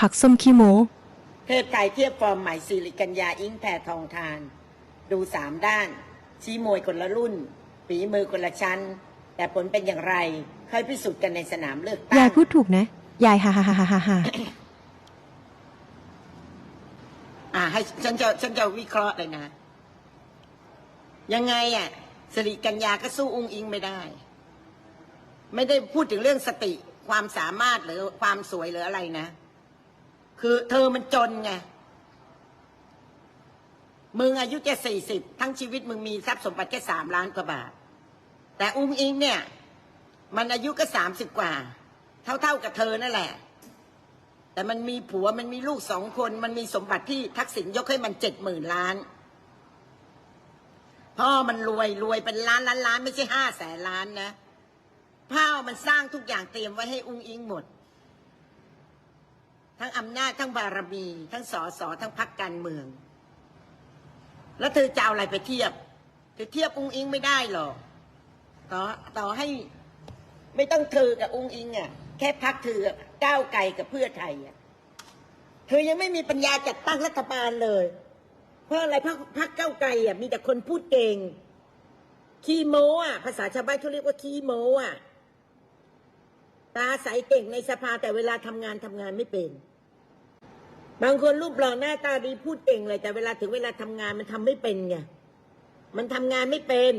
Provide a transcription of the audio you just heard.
ผักส้มขี้โมเทพไทยเทียบฟอร์มใหม่สิริกัญญาอิงแพทองทาน ดูสามด้าน ชี้มวยคนละรุ่นฝีมือคนละชั้น แต่ผลเป็นอย่างไรค่อยพิสูจน์กันในสนามเลือกตั้ยายงพูดถูกนะ ยายฮ่าฮ่าฮ่าฮ่าฮ่าอ่าให้ฉันจะฉันจะวิเคราะห์เลยนะ ยังไงอะสิริกัญญาก็สู้อุ้งอิงไม่ได้ ไม่ได้พูดถึงเรื่องสติความสามารถหรือความสวยหรืออะไรนะ คือเธอมันจนไง มึงอายุจะสี่สิบทั้งชีวิตมึงมีทรัพย์สมบัติแค่สามล้านกว่าบาท แต่อุ้งอิงเนี่ย มันอายุก็สามสิบกว่า เท่าๆกับเธอนั่นแหละ แต่มันมีผัวมันมีลูกสองคน มันมีสมบัติที่ทักษิณยกให้มันเจ็ดหมื่นล้านพ่อมันรวยรวยเป็นล้านล้านล้านไม่ใช่ห้าแสนล้านนะพ่อมันสร้างทุกอย่างเตรียมไว้ให้อุ้งอิงหมด ทั้งอำนาจทั้งบารมี ทั้งสอสอทั้งพักการเมือง แล้วเธอจะเอาอะไรไปเทียบเธอเทียบอุ้งอิงไม่ได้หรอกต่อต่อให้ไม่ต้องเธอกับอุ้งอิงอะแค่พักเธอก้าวไกลกับเพื่อไทยอะเธอยังไม่มีปัญญาจัดตั้งรัฐบาลเลย เพราะอะไรพักพักก้าวไกลอะมีแต่คนพูดเก่งขี้โม้อะภาษาชาวบ้านเขาเรียกว่าขี้โม้อะ ตาใสเก่งในสภาแต่เวลาทำงานทำงานไม่เป็น บางคนรูปหล่อหน้าตาดีพูดเก่งเลย แต่เวลาถึงเวลาทำงานมันทำไม่เป็นไงมันทำงานไม่เป็น